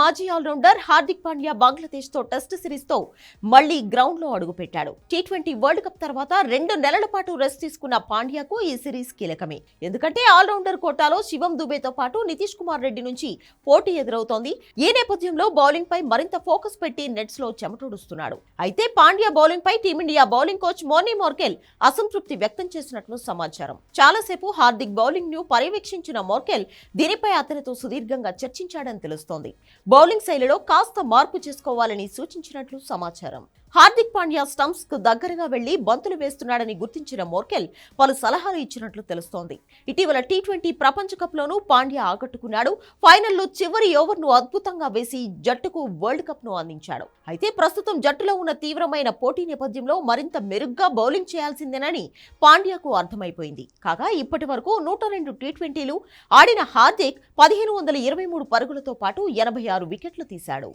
మాజీ ఆల్రౌండర్ హార్దిక్ పాండ్యా బంగ్లాదేశ్తో టెస్ట్ సిరీస్తో మళ్ళీ గ్రౌండ్లో అడుగుపెట్టాడు. టీ ట్వంటీ వరల్డ్ కప్ తర్వాత రెండు నెలల పాటు రెస్ట్ తీసుకున్న పాండ్యాకు ఈ సిరీస్ కీలకమే. ఎందుకంటే ఆల్రౌండర్ కోటాలో శివం దుబేతో పాటు నితీష్ కుమార్ రెడ్డి నుంచి పోటీ ఎదురవుతోంది. ఈ నేపథ్యంలో బౌలింగ్ పై మరింత ఫోకస్ పెట్టి నెట్స్లో చెమటోడుస్తున్నాడు. అయితే పాండ్యా బౌలింగ్ పై టీమిండియా బౌలింగ్ కోచ్ మోనీ మోర్కెల్ అసంతృప్తి వ్యక్తం చేసినట్లు సమాచారం. చాలాసేపు హార్దిక్ బౌలింగ్ను పర్యవేక్షించిన మోర్కెల్ దీనిపై అతనితో సుదీర్ఘంగా చర్చించాడని తెలుస్తోంది. బౌలింగ్ శైలిలో కాస్త మార్పు చేసుకోవాలని సూచించినట్లు సమాచారం. హార్దిక్ పాండ్యా స్టంప్స్కు దగ్గరగా వెళ్ళి బంతులు వేస్తున్నాడని గుర్తించిన మోర్కెల్ పలు సలహాలు ఇచ్చినట్లు తెలుస్తోంది. ఇటీవల టీ ట్వంటీ ప్రపంచ కప్ లోనూ పాండ్యా ఆకట్టుకున్నాడు. ఫైనల్లో చివరి ఓవర్ను అద్భుతంగా వేసి జట్టుకు వరల్డ్ కప్ను అందించాడు. అయితే ప్రస్తుతం జట్టులో ఉన్న తీవ్రమైన పోటీ నేపథ్యంలో మరింత మెరుగ్గా బౌలింగ్ చేయాల్సిందేనని పాండ్యాకు అర్థమైపోయింది. కాగా ఇప్పటి వరకు నూట రెండు టీ ట్వంటీలు ఆడిన హార్దిక్ పదిహేను వందల ఇరవై మూడు పరుగులతో పాటు ఎనభై ఆరు వికెట్లు తీశాడు.